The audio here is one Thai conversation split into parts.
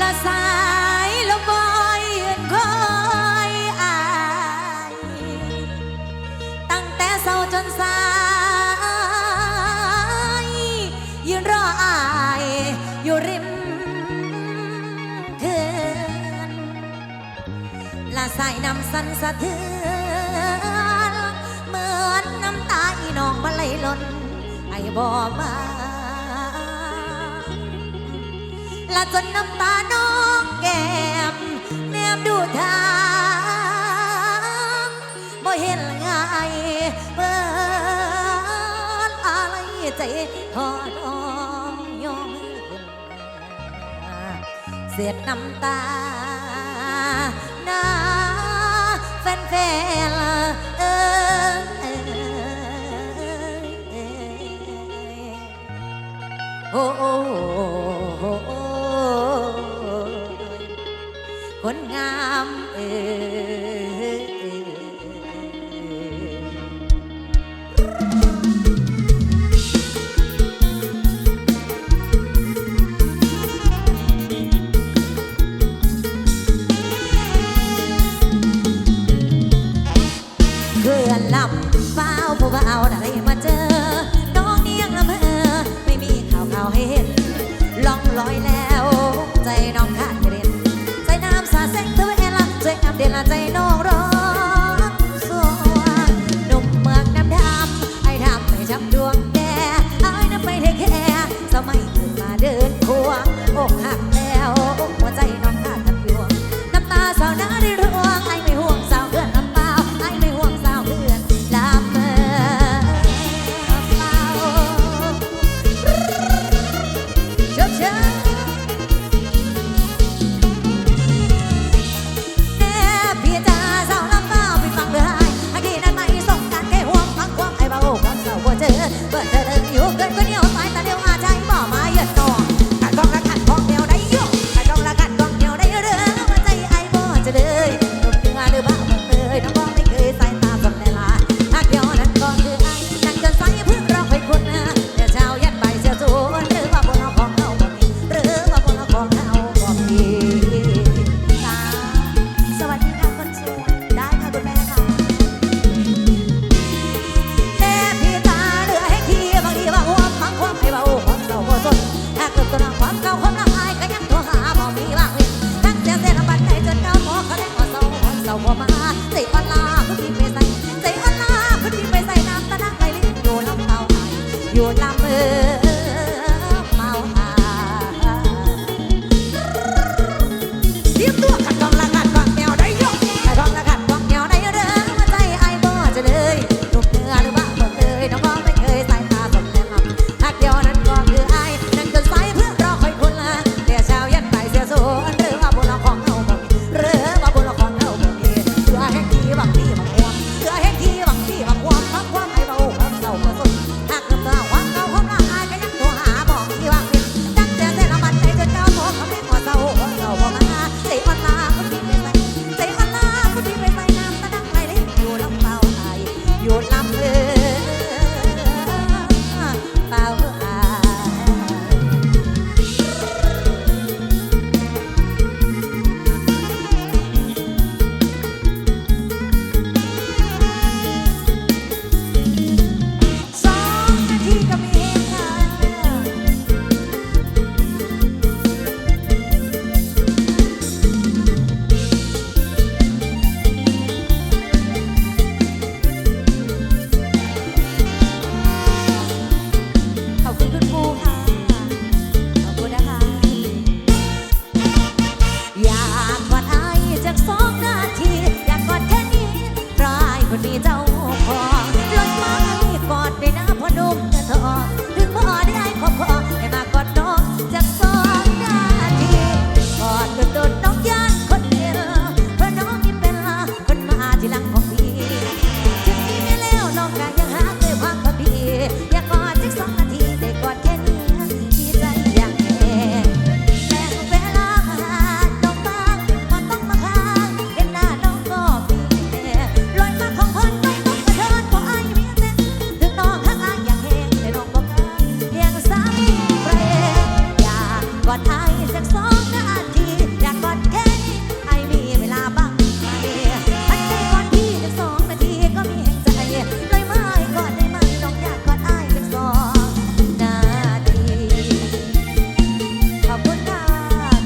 ละสายละบอยคอยอายตั้งแต่เศร้าจนสาย ยืนรออายอยู่ริมเขื่อละสายนำสันสะเทือนเหมือนน้ำตาอีน้องมาไหลล้นไอบ่มา จนน้ำตาน้องแก้มแนมดูทางบ่เห็นง่ายเปิดอะไรใจทอดอมยองเสียดน้ำตาหน้าแฟนแฟนเออโอ้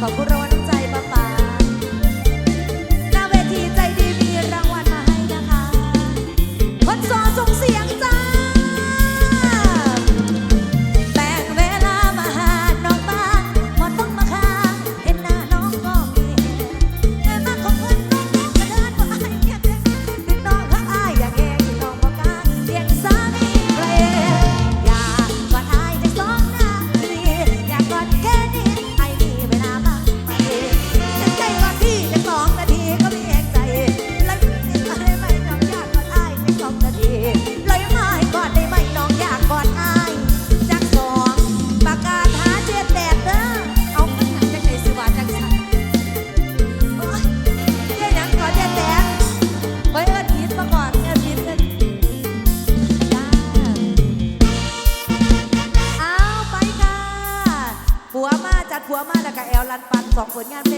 ¡Bacurro! สอ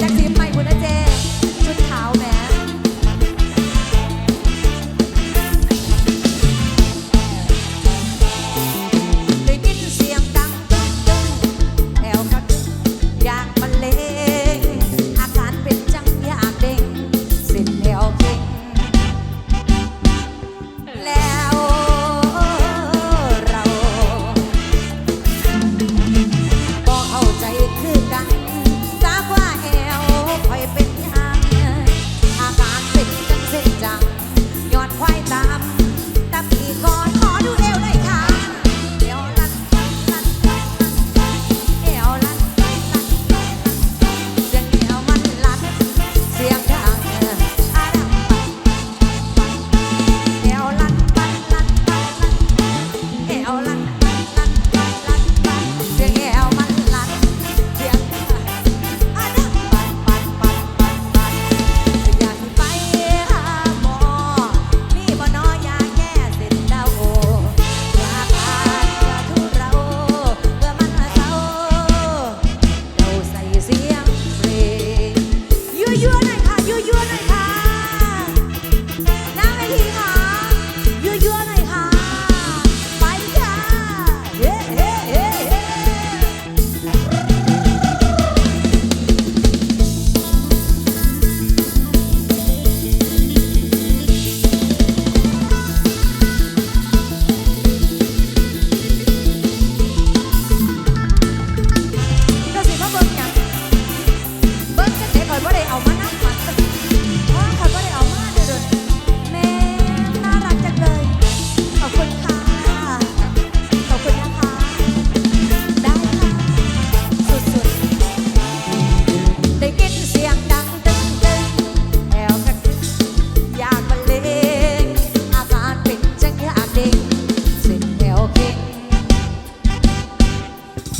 I'm not that same mind when I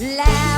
Loud.